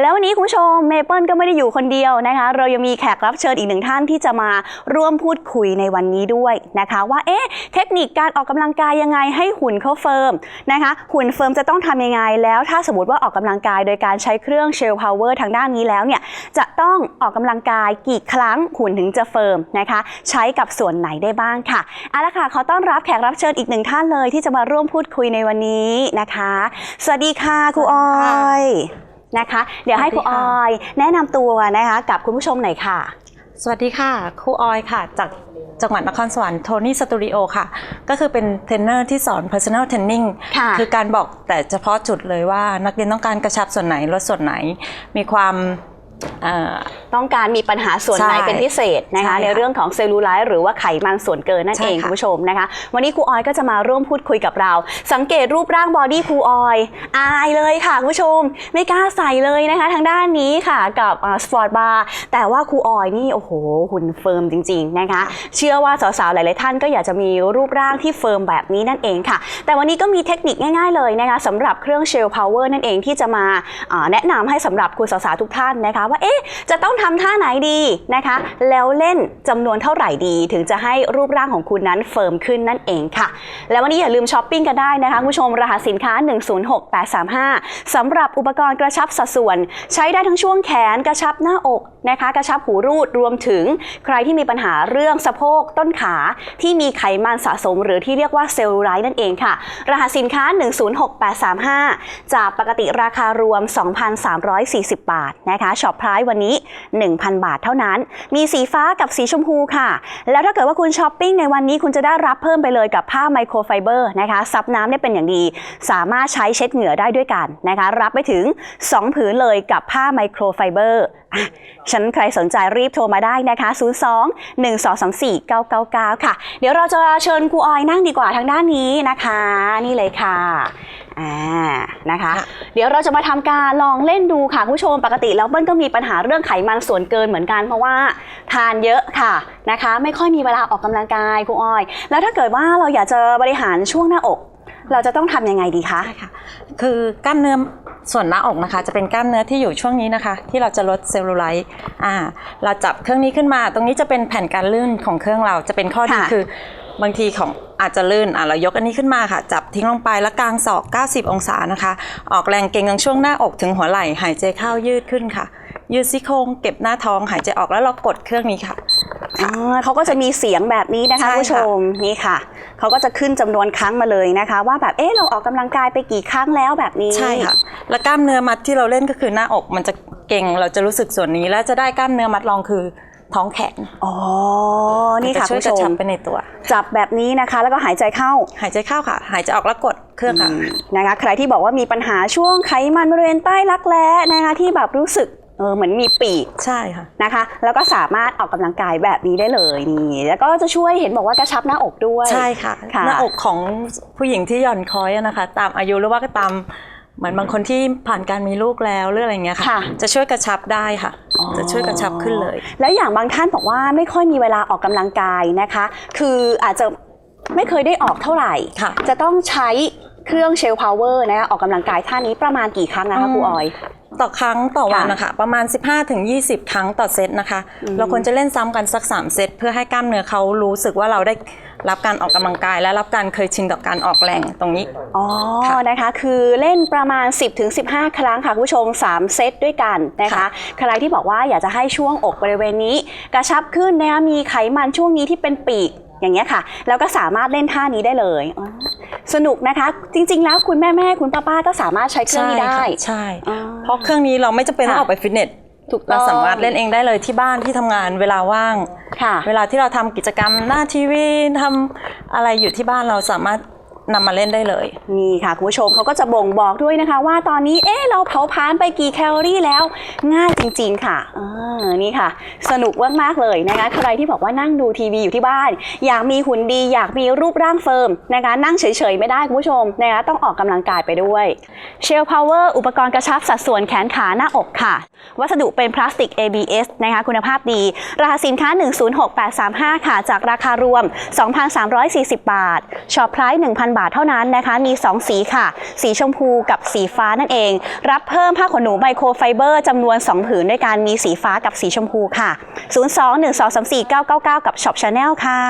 แล้ววันนี้คุณผู้ชมเมเปิลก็ไม่ได้อยู่คนเดียวนะคะ เรายังมีแขกรับเชิญอีกหนึ่งท่านที่จะมาร่วมพูดคุยในวันนี้ด้วยนะคะว่าเอ๊ะเทคนิคการออกกำลังกายยังไงให้หุ่นเขาเฟิร์มนะคะ หุ่นเฟิร์มจะต้องทำยังไงแล้ว ถ้าสมมติว่าออกกำลังกายโดยการใช้เครื่องเชลพาวเวอร์ทางด้านนี้แล้วเนี่ยจะต้องออกกำลังกายกี่ครั้งหุ่นถึงจะเฟิร์มนะคะ ใช้กับส่วนไหนได้บ้างค่ะเอาละค่ะขอต้อนรับแขกรับเชิญอีกหนึ่งท่านเลยที่จะมาร่วมพูดคุยในวันนี้นะคะ สวัสดีค่ะครูออย นะคะ เดี๋ยวให้ครูสวัสอดีค่ะอย แนะนำตัวนะคะกับคุณผู้ชมหน่อยค่ะ สวัสดีค่ะครูออยค่ะ จากจังหวัดนครสวรรค์โทนี่สตูดิโอค่ะ ก็คือเป็นเทรนเนอร์ที่สอน personal training ค่ะคือการบอกแต่เฉพาะจุดเลยว่านักเรียนต้องการกระชับส่วนไหนลดส่วนไหน มีความเอ่อ ต้องการมีปัญหาส่วนไหนใช่เป็นพิเศษนะคะใช่ค่ะในเรื่องของเซลลูไลท์หรือว่าไขมันส่วนเกินนั่นใช่เองค่ะคุณผู้ชมนะคะวันนี้ครูออยก็จะมาร่วมพูดคุยกับเรา สังเกตรูปร่างบอดี้ครูออยอายเลยค่ะคุณผู้ชม ไม่กล้าใส่เลยนะคะทางด้านนี้ค่ะกับสปอร์ตบาร์แต่ว่าครูออยนี่โอ้โหหุ่นเฟิร์มจริงๆนะคะเชื่อว่าสาวๆหลายๆท่านก็อยากจะมีรูปร่างที่เฟิร์มแบบนี้นั่นเองค่ะ แต่วันนี้ก็มีเทคนิคง่าย ๆเลยนะคะสำหรับเครื่องเชลพาวเวอร์นั่นเองที่จะมาอ่าแนะนำให้สำหรับคุณสาวๆทุกท่านนะคะว่าเอ๊ะจะต้องทำท่าไหนดีนะคะ แล้วเล่นจำนวนเท่าไหร่ดี ถึงจะให้รูปร่างของคุณนั้นเฟิร์มขึ้นนั่นเองค่ะ แล้ววันนี้อย่าลืมช้อปปิ้งกันได้นะคะคุณผู้ชมรหัสสินค้า 106835สำหรับอุปกรณ์กระชับสัดส่วน ใช้ได้ทั้งช่วงแขนกระชับหน้าอกนะคะ กระชับหูรูดรวมถึงใครที่มีปัญหาเรื่องสะโพกต้นขาที่มีไขมันสะสม หรือที่เรียกว่าเซลลูไลท์นั่นเองค่ะ รหัสสินค้า 106835 จากปกติราคารวม 2,340 บาทนะคะช็อปพรายวันนี้ 1,000 บาทเท่านั้น มีสีฟ้ากับสีชมพูค่ะ แล้วถ้าเกิดว่าคุณช้อปปิ้งในวันนี้คุณจะได้รับเพิ่มไปเลยกับผ้าไมโครไฟเบอร์นะคะ ซับน้ำได้เป็นอย่างดี สามารถใช้เช็ดเหงื่อได้ด้วยกันนะคะ รับไปถึง 2 ผืนเลยกับผ้าไมโครไฟเบอร์ฉันใครสนใจรีบโทรมาได้นะคะ 02 1234 999 ค่ะ เดี๋ยวเราจะเชิญครูออยนั่งดีกว่าทางด้านนี้นะคะ นี่เลยค่ะ อ่านะคะค่ะเดี๋ยวเราจะมาทำการลองเล่นดูค่ะคุณผู้ชมปกติแล้วเบิ้ลก็มีปัญหาเรื่องไขมันส่วนเกินเหมือนกัน เพราะว่าทานเยอะค่ะนะคะ ไม่ค่อยมีเวลาออกกำลังกายครูออย แล้วถ้าเกิดว่าเราอยากจะบริหารช่วงหน้าอก เราจะต้องทำยังไงดีคะใช่ค่ะคือกล้ามเนื้อส่วนหน้าอกนะคะ จะเป็นกล้ามเนื้อที่อยู่ช่วงนี้นะคะ ที่เราจะลดเซลลูไลท์อ่าเราจับเครื่องนี้ขึ้นมา ตรงนี้จะเป็นแผ่นการลื่นของเครื่องเราจะเป็นข้อดีค่ะคือ บางทีของอาจจะลื่นอะเรายกอันนี้ขึ้นมาค่ะ จับทิ้งลงไปแล้วกางศอก 90 องศานะคะ ออกแรงเกร็งตรงช่วงหน้าอกถึงหัวไหล่หายใจเข้ายืดขึ้นค่ะ ยืดซี่โครงเก็บหน้าท้องหายใจออกแล้วเรากดเครื่องนี้ค่ะอ่าเขาก็จะมีเสียงแบบนี้นะคะใช่คุณผู้ชค่ะมนี่ค่ะ เขาก็จะขึ้นจำนวนครั้งมาเลยนะคะ ว่าแบบเอ๊ะเราออกกำลังกายไปกี่ครั้งแล้วแบบนี้ใช่ค่ะแล้วกล้ามเนื้อมัดที่เราเล่นก็คือหน้าอกมันจะเก่งเราจะรู้สึกส่วนนี้ แล้วจะได้กล้ามเนื้อมัดรองคือ ท้องแข็งอ๋อ นี่ค่ะจช่คุวยณกระผู้ชชัมบไปในตัว จับแบบนี้นะคะ แล้วก็หายใจเข้า หายใจเข้าค่ะ หายใจออกแล้วกดเครื่องค่ะอืมนะคะ ใครที่บอกว่ามีปัญหาช่วงไขมันบริเวณใต้รักแร้นะคะที่แบบรู้สึกเออเหมือนมีปีกใช่ค่ะนะคะ แล้วก็สามารถออกกำลังกายแบบนี้ได้เลยนี่แล้วก็จะช่วยเห็นบอกว่ากระชับหน้าอกด้วยใช่ค่ะค่ะหน้าอกของผู้หญิงที่หย่อนคอยอะนะคะ ตามอายุหรือว่าก็ตาม เหมือนบางคนที่ผ่านการมีลูกแล้วหรืออะไรเงี้ยค่ะ ค่ะ จะช่วยกระชับได้ค่ะอ๋อจะช่วยกระชับขึ้นเลย แล้วอย่างบางท่านบอกว่าไม่ค่อยมีเวลาออกกำลังกายนะคะ คืออาจจะไม่เคยได้ออกเท่าไหร่ ค่ะ จะต้องใช้เครื่องเชลพาวเวอร์นะคะออกกำลังกายท่านี้ประมาณกี่ครั้งนะคะครูออย ต่อครั้งต่อวันค่ะนะคะ ประมาณ 15-20 ครั้งต่อเซตนะคะ อืม เราควรจะเล่นซ้ำกันสัก 3 เซตเพื่อให้กล้ามเนื้อเขารู้สึกว่าเราได้ รับการออกกำลังกาย และรับการเคยชินกับการออกแรงตรงนี้ อ๋อ ค่ะ นะคะ คือเล่นประมาณ 10-15 ครั้งค่ะคุณผู้ชม 3 เซตด้วยกันนะคะค่ะใครที่บอกว่าอยากจะให้ช่วงอกบริเวณนี้ กระชับขึ้นนะคะมีไขมันช่วงนี้ที่เป็นปีกอย่างเงี้ยค่ะ แล้วก็สามารถเล่นท่านี้ได้เลยอ๋อสนุกนะคะ จริง ๆ แล้วคุณแม่แม่ๆคุณป้าป้าๆก็สามารถใช้เครื่องนี้ได้ค่ะใช่ อ๋อ เพราะเครื่องนี้เราไม่จำเป็นต้องค่ะออกไปฟิตเนส ถูกต้เราองสามารถเล่นเองได้เลยที่บ้านที่ทำงานเวลาว่าง ค่ะ เวลาที่เราทำกิจกรรมหน้าทีวีทำอะไรอยู่ที่บ้านเราสามารถนำมาเล่นได้เลย นี่ค่ะคุณผู้ชมเขาก็จะบ่งบอกด้วยนะคะ ว่าตอนนี้เอ๊ะเราเผาผลาญไปกี่แคลอรี่แล้ว ง่ายจริง ๆ ค่ะเออนี่ค่ะ สนุกมากๆเลยนะคะใครที่บอกว่านั่งดูทีวีอยู่ที่บ้าน อยากมีหุ่นดี อยากมีรูปร่างเฟิร์มนะคะนั่งเฉยๆไม่ได้คุณผู้ชมนะคะต้องออกกำลังกายไปด้วย เชลพาวเวอร์อุปกรณ์กระชับสัดส่วนแขนขาหน้าอกค่ะ วัสดุเป็นพลาสติก ABS นะคะคุณภาพดี ราคาสินค้า 106835 ค่ะ จากราคารวม 2,340 บาทช็อปไพรส์1,000 บาทเท่านั้นนะคะ มี 2 สีค่ะ สีชมพูกับสีฟ้านั่นเอง รับเพิ่มผ้าขนหนูไมโครไฟเบอร์จำนวน 2 ผืนด้วยกันมีสีฟ้ากับสีชมพูค่ะ 02 1 2 3 4 9 9 9 กับช็อปชาแนลค่ะ